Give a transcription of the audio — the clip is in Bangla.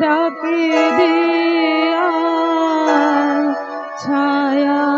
ডাকে দিয়া ছায়া